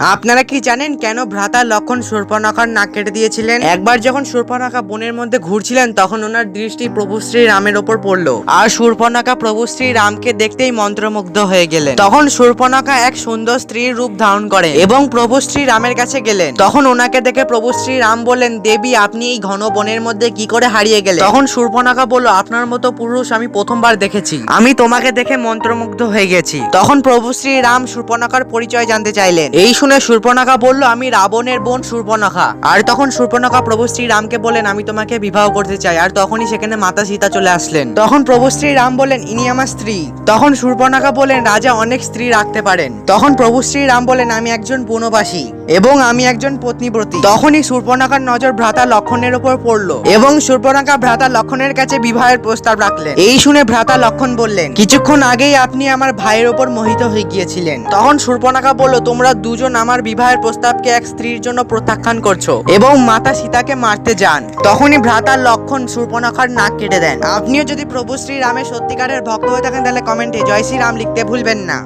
আপনারা কি জানেন কেন ভ্রাতা লক্ষণ সুর্পনখার নাক কেটে দিয়েছিলেন? একবার যখন সুর্পনখা বনের মধ্যে ঘুরছিলেন, তখন ওনার দৃষ্টি প্রভু শ্রী রামের ওপর পড়ল। আর সুর্পনখা প্রভু শ্রী রামকে দেখতেই মন্ত্রমুগ্ধ হয়ে গেলেন। তখন সুর্পনখা এক সুন্দর স্ত্রীর রূপ ধারণ করে এবং প্রভু শ্রী রামের কাছে গেলেন। তখন ওনাকে দেখে প্রভু শ্রী রাম বললেন, দেবী, আপনি এই ঘন বনের মধ্যে কি করে হারিয়ে গেলেন? তখন সুর্পনখা বলল, আপনার মতো পুরুষ আমি প্রথমবার দেখেছি। আমি তোমাকে দেখে মন্ত্রমুগ্ধ হয়ে গেছি। তখন প্রভু শ্রী রাম সুর্পনখার পরিচয় জানতে চাইলেন। এই শুনে সুর্পনখা বলল, আমি রাবণের বোন সুর্পণাখা আর তখন সুর্পনখা প্রভু শ্রী রামকে বলেন আমি তোমাকে বিবাহ করতে চাই। আর তখনই সেখানে মাতা সীতা চলে আসলেন। তখন প্রভু শ্রী রাম বলেন ইনি আমার স্ত্রী। তখন সুর্পণাখা বলেন রাজা অনেক স্ত্রী রাখতে পারেন। তখন প্রভু শ্রী রাম বলেন আমি একজন বনবাসী। এবং আমি একজন পত্নীব্রতী। তখনই সুর্পনখার নজর ভ্রাতা লক্ষণের উপর পড়ল এবং সুর্পনখা ভ্রাতা লক্ষণের কাছে বিবাহের প্রস্তাব রাখলেন। এই শুনে ভ্রাতা লক্ষণ বললেন, কিছুক্ষণ আগেই আপনি আমার ভাইয়ের ওপর মোহিত হয়ে গিয়েছিলেন। তখন সুর্পনখা বলল, তোমরা দুজন আমার বিবাহের প্রস্তাবকে এক স্ত্রীর জন্য প্রত্যাখ্যান করছ এবং মাতা সীতাকে মারতে যান। তখনই ভ্রাতা লক্ষণ সুর্পনখার নাক কেটে দেন। আপনিও যদি প্রভু শ্রী রামের সত্যিকারের ভক্ত হয়ে থাকেন, তাহলে কমেন্টে জয় শ্রী রাম লিখতে ভুলবেন না।